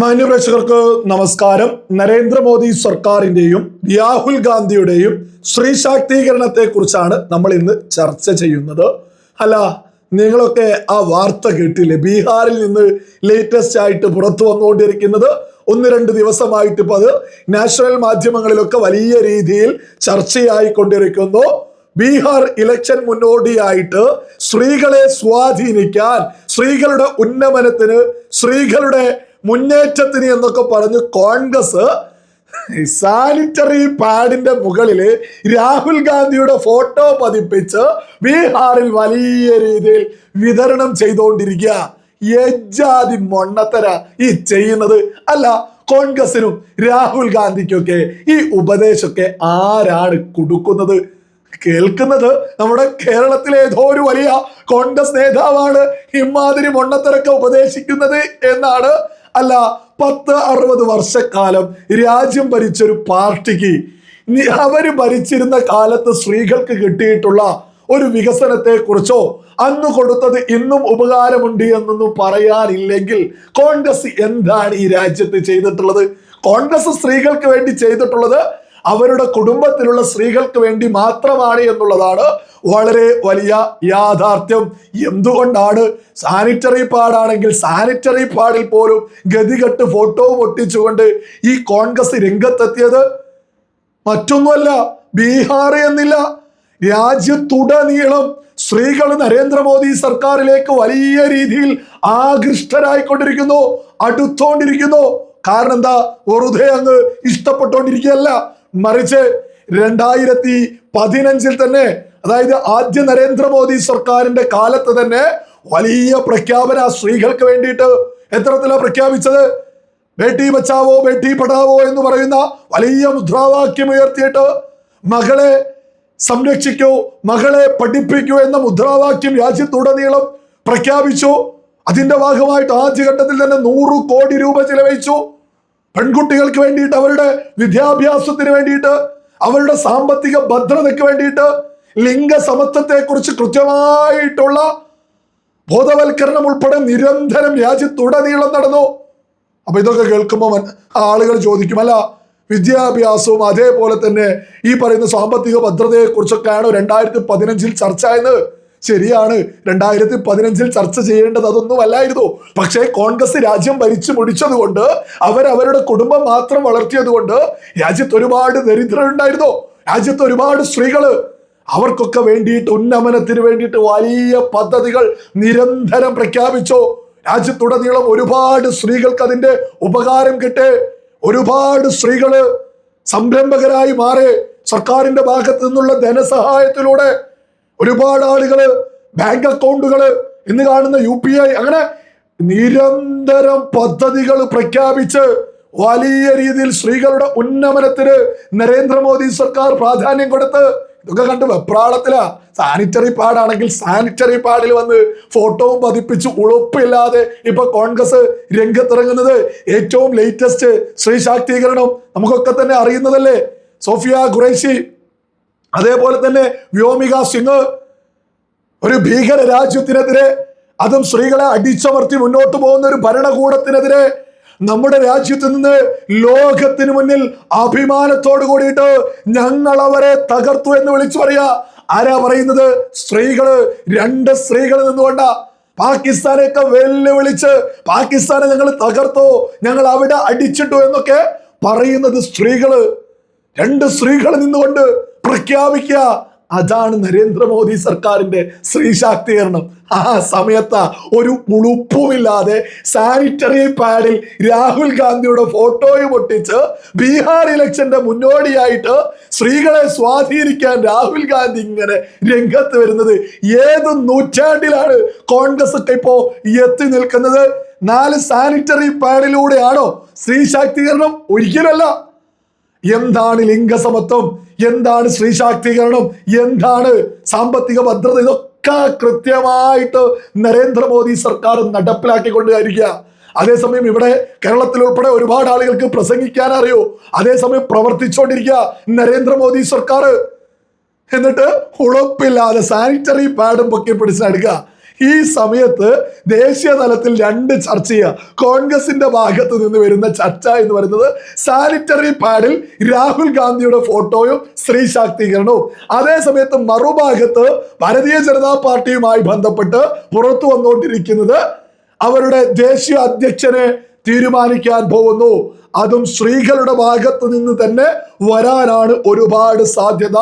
മാന്യപ്രേക്ഷകർക്ക് നമസ്കാരം. നരേന്ദ്രമോദി സർക്കാരിന്റെയും രാഹുൽ ഗാന്ധിയുടെയും സ്ത്രീ ശാക്തീകരണത്തെ കുറിച്ചാണ് നമ്മൾ ഇന്ന് ചർച്ച ചെയ്യുന്നത്. അല്ല നിങ്ങളൊക്കെ ആ വാർത്ത കേട്ടില്ലേ? ബീഹാറിൽ നിന്ന് ലേറ്റസ്റ്റ് ആയിട്ട് പുറത്തു വന്നുകൊണ്ടിരിക്കുന്നത് ഒന്ന് രണ്ട് ദിവസമായിട്ട് ഇപ്പൊ അത് നാഷണൽ മാധ്യമങ്ങളിലൊക്കെ വലിയ രീതിയിൽ ചർച്ചയായിക്കൊണ്ടിരിക്കുന്നു. ബീഹാർ ഇലക്ഷൻ മുന്നോടിയായിട്ട് സ്ത്രീകളെ സ്വാധീനിക്കാൻ സ്ത്രീകളുടെ ഉന്നമനത്തിന് സ്ത്രീകളുടെ മുന്നേറ്റത്തിന് എന്നൊക്കെ പറഞ്ഞ് കോൺഗ്രസ് സാനിറ്ററി പാഡിന്റെ മുകളിൽ രാഹുൽ ഗാന്ധിയുടെ ഫോട്ടോ പതിപ്പിച്ച് ബീഹാറിൽ വലിയ രീതിയിൽ വിതരണം ചെയ്തുകൊണ്ടിരിക്കുക യജാതി മൊണ്ണത്തര ഈ ചെയ്യുന്നത് അല്ല കോൺഗ്രസിനും രാഹുൽ ഗാന്ധിക്കൊക്കെ ഈ ഉപദേശമൊക്കെ ആരാണ് കൊടുക്കുന്നത്? കേൾക്കുന്നത് നമ്മുടെ കേരളത്തിലെ ഏതോ ഒരു വലിയ കോൺഗ്രസ് നേതാവാണ് ഇമാതിരി മൊണ്ണത്തരൊക്കെ ഉപദേശിക്കുന്നത് എന്നാണ് അല്ല പത്ത് അറുപത് വർഷക്കാലം രാജ്യം ഭരിച്ചൊരു പാർട്ടിക്ക് അവർ ഭരിച്ചിരുന്ന കാലത്ത് സ്ത്രീകൾക്ക് കിട്ടിയിട്ടുള്ള ഒരു വികസനത്തെ കുറിച്ചോ അന്ന് കൊടുത്തത് ഇന്നും ഉപകാരമുണ്ട് എന്നൊന്നും പറയാനില്ലെങ്കിൽ കോൺഗ്രസ് എന്താണ് ഈ രാജ്യത്ത് ചെയ്തിട്ടുള്ളത്? കോൺഗ്രസ് സ്ത്രീകൾക്ക് വേണ്ടി ചെയ്തിട്ടുള്ളത് അവരുടെ കുടുംബത്തിലുള്ള സ്ത്രീകൾക്ക് വേണ്ടി മാത്രമാണ് എന്നുള്ളതാണ് വളരെ വലിയ യാഥാർത്ഥ്യം. എന്തുകൊണ്ടാണ് സാനിറ്ററി പാഡാണെങ്കിൽ സാനിറ്ററി പാഡിൽ പോലും ഗതികെട്ട് ഫോട്ടോ ഒട്ടിച്ചുകൊണ്ട് ഈ കോൺഗ്രസ് രംഗത്തെത്തിയത്? മറ്റൊന്നുമല്ല ബീഹാർ എന്നില്ല. രാജ്യത്തുടനീളം സ്ത്രീകൾ നരേന്ദ്രമോദി സർക്കാരിലേക്ക് വലിയ രീതിയിൽ ആകൃഷ്ടരായിക്കൊണ്ടിരിക്കുന്നു അടുത്തോണ്ടിരിക്കുന്നു. കാരണം എന്താ? വെറുതെ അങ്ങ് ഇഷ്ടപ്പെട്ടുകൊണ്ടിരിക്കുകയല്ല. മറിച്ച് രണ്ടായിരത്തി പതിനഞ്ചിൽ തന്നെ അതായത് ആദ്യ നരേന്ദ്രമോദി സർക്കാരിന്റെ കാലത്ത് തന്നെ വലിയ പ്രഖ്യാപന സ്ത്രീകൾക്ക് വേണ്ടിയിട്ട് എത്രത്തിലാണ് പ്രഖ്യാപിച്ചത്? ബേട്ടി ബച്ചാവോ ബേട്ടി പഠാവോ എന്ന് പറയുന്ന വലിയ മുദ്രാവാക്യം ഉയർത്തിയിട്ട് മകളെ സംരക്ഷിക്കൂ മകളെ പഠിപ്പിക്കൂ എന്ന മുദ്രാവാക്യം രാജ്യത്തുടനീളം പ്രഖ്യാപിച്ചു. അതിന്റെ ഭാഗമായിട്ട് ആദ്യഘട്ടത്തിൽ തന്നെ നൂറ് കോടി രൂപ ചെലവഴിച്ചു. പെൺകുട്ടികൾക്ക് വേണ്ടിയിട്ട് അവരുടെ വിദ്യാഭ്യാസത്തിന് വേണ്ടിയിട്ട് അവരുടെ സാമ്പത്തിക ഭദ്രതയ്ക്ക് വേണ്ടിയിട്ട് ലിംഗസമത്വത്തെ കുറിച്ച് കൃത്യമായിട്ടുള്ള ബോധവൽക്കരണം ഉൾപ്പെടെ നിരന്തരം രാജ്യത്തുടനീളം നടന്നു. അപ്പൊ ഇതൊക്കെ കേൾക്കുമ്പോൾ ആളുകൾ ചോദിക്കും അല്ല വിദ്യാഭ്യാസവും അതേപോലെ തന്നെ ഈ പറയുന്ന സാമ്പത്തിക ഭദ്രതയെ കുറിച്ചൊക്കെയാണ് രണ്ടായിരത്തി പതിനഞ്ചിൽ ചർച്ച എന്ന് ശരിയാണ്. രണ്ടായിരത്തി പതിനഞ്ചിൽ ചർച്ച ചെയ്യേണ്ടത് അതൊന്നും അല്ലായിരുന്നു. പക്ഷേ കോൺഗ്രസ് രാജ്യം ഭരിച്ചു മുടിച്ചത് കൊണ്ട് അവരവരുടെ കുടുംബം മാത്രം വളർത്തിയത് കൊണ്ട് രാജ്യത്ത് ഒരുപാട് ദരിദ്രരുണ്ടായിരുന്നു. രാജ്യത്ത് ഒരുപാട് സ്ത്രീകൾ. അവർക്കൊക്കെ വേണ്ടിയിട്ട് ഉന്നമനത്തിന് വേണ്ടിയിട്ട് വലിയ പദ്ധതികൾ നിരന്തരം പ്രഖ്യാപിച്ചു. രാജ്യത്തുടനീളം ഒരുപാട് സ്ത്രീകൾക്ക് അതിന്റെ ഉപകാരം കിട്ടേ. ഒരുപാട് സ്ത്രീകൾ സംരംഭകരായി മാറി. സർക്കാരിന്റെ ഭാഗത്തു നിന്നുള്ള ധനസഹായത്തിലൂടെ ഒരുപാട് ആളുകൾ ബാങ്ക് അക്കൗണ്ടുകൾ ഇന്ന് കാണുന്ന യു പി ഐ അങ്ങനെ നിരന്തരം പദ്ധതികൾ പ്രഖ്യാപിച്ച് വലിയ രീതിയിൽ സ്ത്രീകളുടെ ഉന്നമനത്തിന് നരേന്ദ്രമോദി സർക്കാർ പ്രാധാന്യം കൊടുത്ത് ഇതൊക്കെ കണ്ട് വെപ്രാളത്തിലാ. സാനിറ്ററി പാഡാണെങ്കിൽ സാനിറ്ററി പാഡിൽ വന്ന് ഫോട്ടോവും പതിപ്പിച്ച് ഉളുപ്പില്ലാതെ ഇപ്പൊ കോൺഗ്രസ് രംഗത്തിറങ്ങുന്നത് ഏറ്റവും ലേറ്റസ്റ്റ് സ്ത്രീ ശാക്തീകരണം നമുക്കൊക്കെ തന്നെ അറിയുന്നതല്ലേ? സോഫിയ ഖുറൈശി അതേപോലെ തന്നെ വ്യോമിക സിംഗ് ഒരു ഭീകര രാജ്യത്തിനെതിരെ അതും സ്ത്രീകളെ അടിച്ചമർത്തി മുന്നോട്ട് പോകുന്ന ഒരു ഭരണകൂടത്തിനെതിരെ നമ്മുടെ രാജ്യത്ത് നിന്ന് ലോകത്തിന് മുന്നിൽ അഭിമാനത്തോട് കൂടിയിട്ട് ഞങ്ങൾ അവരെ തകർത്തു എന്ന് വിളിച്ചു പറയാ. ആരാ പറയുന്നത്? സ്ത്രീകൾ. രണ്ട് സ്ത്രീകൾ നിന്നുകൊണ്ട പാകിസ്ഥാനെയൊക്കെ വെല്ലുവിളിച്ച് പാകിസ്ഥാനെ ഞങ്ങൾ തകർത്തു ഞങ്ങൾ അവിടെ അടിച്ചിട്ടു എന്നൊക്കെ പറയുന്നത് സ്ത്രീകൾ. രണ്ട് സ്ത്രീകൾ നിന്നുകൊണ്ട് പ്രഖ്യാപിക്കുക. അതാണ് നരേന്ദ്രമോദി സർക്കാരിന്റെ സ്ത്രീ ശാക്തീകരണം ആ സമയത്ത് ഒരു ഉളുപ്പുമില്ലാതെ സാനിറ്ററി പാഡിൽ രാഹുൽ ഗാന്ധിയുടെ ഫോട്ടോയും ഒട്ടിച്ച് ബീഹാർ ഇലക്ഷന്റെ മുന്നോടിയായിട്ട് സ്ത്രീകളെ സ്വാധീനിക്കാൻ രാഹുൽ ഗാന്ധി ഇങ്ങനെ രംഗത്ത് വരുന്നത്. ഏത് നൂറ്റാണ്ടിലാണ് കോൺഗ്രസ് ഒക്കെ ഇപ്പോ എത്തി നിൽക്കുന്നത്? നാല് സാനിറ്ററി പാഡിലൂടെയാണോ സ്ത്രീ ശാക്തീകരണം ഒരിക്കലല്ല. എന്താണ് ലിംഗസമത്വം? എന്താണ് സ്ത്രീ ശാക്തീകരണം എന്താണ് സാമ്പത്തിക ഭദ്രത? ഇതൊക്കെ കൃത്യമായിട്ട് നരേന്ദ്രമോദി സർക്കാർ നടപ്പിലാക്കിക്കൊണ്ടിരിക്കുക അതേസമയം ഇവിടെ കേരളത്തിൽ ഉൾപ്പെടെ ഒരുപാട് ആളുകൾക്ക് പ്രസംഗിക്കാൻ അറിയോ. അതേസമയം പ്രവർത്തിച്ചുകൊണ്ടിരിക്കുക നരേന്ദ്രമോദി സർക്കാർ. എന്നിട്ട് ഉളപ്പില്ലാതെ സാനിറ്ററി പാഡും പൊക്കി പിടിച്ച് നടക്കുക. ഈ സമയത്ത് ദേശീയ തലത്തിൽ രണ്ട് ചർച്ച ചെയ്യുക. കോൺഗ്രസിന്റെ ഭാഗത്ത് നിന്ന് വരുന്ന ചർച്ച എന്ന് പറയുന്നത് സാനിറ്ററി പാഡിൽ രാഹുൽ ഗാന്ധിയുടെ ഫോട്ടോയും സ്ത്രീ ശാക്തീകരണവും. അതേ സമയത്ത് മറുഭാഗത്ത് ഭാരതീയ ജനതാ പാർട്ടിയുമായി ബന്ധപ്പെട്ട് പുറത്തു വന്നുകൊണ്ടിരിക്കുന്നത് അവരുടെ ദേശീയ അധ്യക്ഷനെ തീരുമാനിക്കാൻ പോകുന്നു. അതും സ്ത്രീകളുടെ ഭാഗത്ത് നിന്ന് തന്നെ വരാനാണ് ഒരുപാട് സാധ്യത.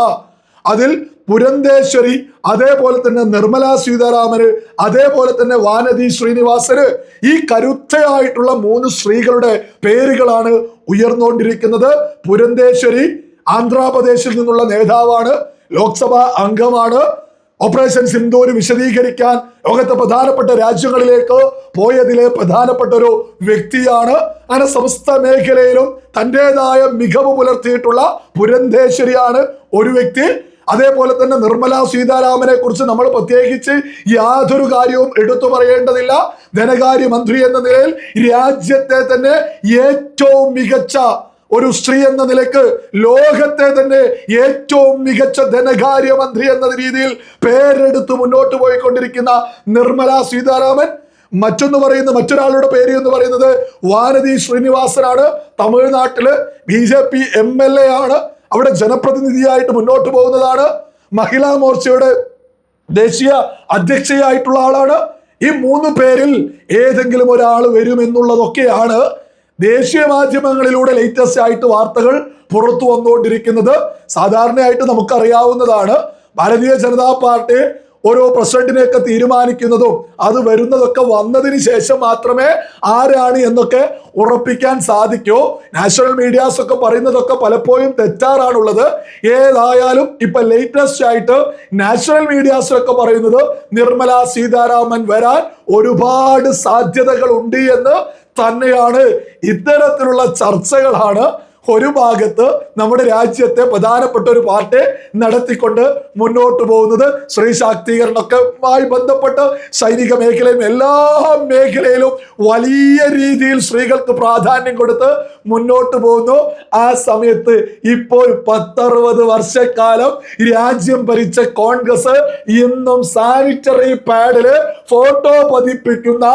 അതിൽ പുരന്തേശ്വരി അതേപോലെ തന്നെ നിർമ്മല സീതാരാമന് അതേപോലെ തന്നെ വാനതി ശ്രീനിവാസന് ഈ കരുത്തയായിട്ടുള്ള മൂന്ന് സ്ത്രീകളുടെ പേരുകളാണ് ഉയർന്നുകൊണ്ടിരിക്കുന്നത്. പുരന്തേശ്വരി ആന്ധ്രാപ്രദേശിൽ നിന്നുള്ള നേതാവാണ് ലോക്സഭാ അംഗമാണ്. ഓപ്പറേഷൻ സിന്ധൂര് വിശദീകരിക്കാൻ ലോകത്തെ പ്രധാനപ്പെട്ട രാജ്യങ്ങളിലേക്ക് പോയതിലെ പ്രധാനപ്പെട്ട ഒരു വ്യക്തിയാണ്. അങ്ങനെ സമസ്ത മേഖലയിലും തന്റെതായ മികവ് പുലർത്തിയിട്ടുള്ള പുരന്തേശ്വരിയാണ് ഒരു വ്യക്തി. അതേപോലെ തന്നെ നിർമ്മല സീതാരാമനെ കുറിച്ച് നമ്മൾ പ്രത്യേകിച്ച് യാതൊരു കാര്യവും എടുത്തു പറയേണ്ടതില്ല. ധനകാര്യ മന്ത്രി എന്ന നിലയിൽ രാജ്യത്തെ തന്നെ ഏറ്റവും മികച്ച ഒരു സ്ത്രീ എന്ന നിലയ്ക്ക് ലോകത്തെ തന്നെ ഏറ്റവും മികച്ച ധനകാര്യമന്ത്രി എന്ന രീതിയിൽ പേരെടുത്ത് മുന്നോട്ട് പോയിക്കൊണ്ടിരിക്കുന്ന നിർമ്മല സീതാരാമൻ മറ്റൊന്ന് പറയുന്ന മറ്റൊരാളുടെ പേര് എന്ന് പറയുന്നത് വാനതി ശ്രീനിവാസനാണ്. തമിഴ്നാട്ടിൽ B J P M L A ആണ്. അവിടെ ജനപ്രതിനിധിയായിട്ട് മുന്നോട്ട് പോകുന്നതാണ് മഹിളാ മോർച്ചയുടെ ദേശീയ അധ്യക്ഷയായിട്ടുള്ള ആളാണ്. ഈ മൂന്ന് പേരിൽ ഏതെങ്കിലും ഒരാൾ വരുമെന്നുള്ളതൊക്കെയാണ് ദേശീയ മാധ്യമങ്ങളിലൂടെ ലേറ്റസ്റ്റ് ആയിട്ട് വാർത്തകൾ പുറത്തു വന്നുകൊണ്ടിരിക്കുന്നത്. സാധാരണയായിട്ട് നമുക്കറിയാവുന്നതാണ്. ഭാരതീയ ജനതാ പാർട്ടി ഓരോ പ്രസിഡന്റിനെയൊക്കെ തീരുമാനിക്കുന്നതും അത് വരുന്നതൊക്കെ വന്നതിന് ശേഷം മാത്രമേ ആരാണ് എന്നൊക്കെ ഉറപ്പിക്കാൻ സാധിക്കൂ. നാഷണൽ മീഡിയാസ് ഒക്കെ പറയുന്നതൊക്കെ പലപ്പോഴും തെറ്റാറാണുള്ളത്. ഏതായാലും ഇപ്പൊ ലേറ്റസ്റ്റ് ആയിട്ട് നാഷണൽ മീഡിയാസ് ഒക്കെ പറയുന്നത് നിർമ്മല സീതാരാമൻ വരാൻ ഒരുപാട് സാധ്യതകൾ ഉണ്ട് എന്ന് തന്നെയാണ് ഇത്തരത്തിലുള്ള ചർച്ചകളാണ് ഒരു ഭാഗത്ത് നമ്മുടെ രാജ്യത്തെ പ്രധാനപ്പെട്ട ഒരു പാർട്ടി നടത്തിക്കൊണ്ട് മുന്നോട്ട് പോകുന്നത് സ്ത്രീ ശാക്തീകരണമൊക്കെയുമായി ബന്ധപ്പെട്ട് സൈനിക മേഖലയും എല്ലാ മേഖലയിലും വലിയ രീതിയിൽ സ്ത്രീകൾക്ക് പ്രാധാന്യം കൊടുത്ത് മുന്നോട്ട് പോകുന്നു. ആ സമയത്ത് ഇപ്പോൾ പത്തറുപത് വർഷക്കാലം രാജ്യം ഭരിച്ച കോൺഗ്രസ് ഇന്നും സാനിറ്ററി പാഡിൽ ഫോട്ടോ പതിപ്പിക്കുന്ന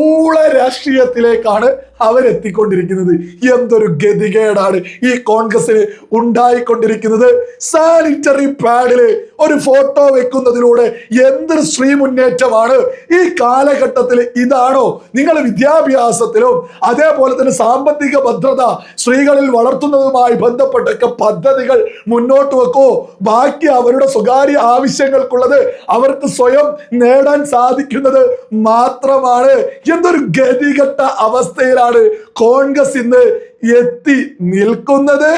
ഊള രാഷ്ട്രീയത്തിലേക്കാണ് അവരെത്തിക്കൊണ്ടിരിക്കുന്നത്. എന്തൊരു ഗതികേടാണ് ഈ കോൺഗ്രസിന് ഉണ്ടായിക്കൊണ്ടിരിക്കുന്നത്. സാനിറ്ററി പാഡിൽ ഒരു ഫോട്ടോ വെക്കുന്നതിലൂടെ എന്തൊരു സ്ത്രീ മുന്നേറ്റമാണ് ഈ കാലഘട്ടത്തിൽ ഇതാണോ? നിങ്ങൾ വിദ്യാഭ്യാസത്തിലും അതേപോലെ തന്നെ സാമ്പത്തിക ഭദ്രത സ്ത്രീകളിൽ വളർത്തുന്നതുമായി ബന്ധപ്പെട്ടൊക്കെ പദ്ധതികൾ മുന്നോട്ട് വെക്കോ. ബാക്കി അവരുടെ സ്വകാര്യ ആവശ്യങ്ങൾക്കുള്ളത് അവർക്ക് സ്വയം നേടാൻ സാധിക്കുന്നത് മാത്രമാണ്. എന്തൊരു ഗതികെട്ട അവസ്ഥയിലാണ് കോൺഗ്രസ് ഇന്ന് എത്തി നിൽക്കുന്നത്.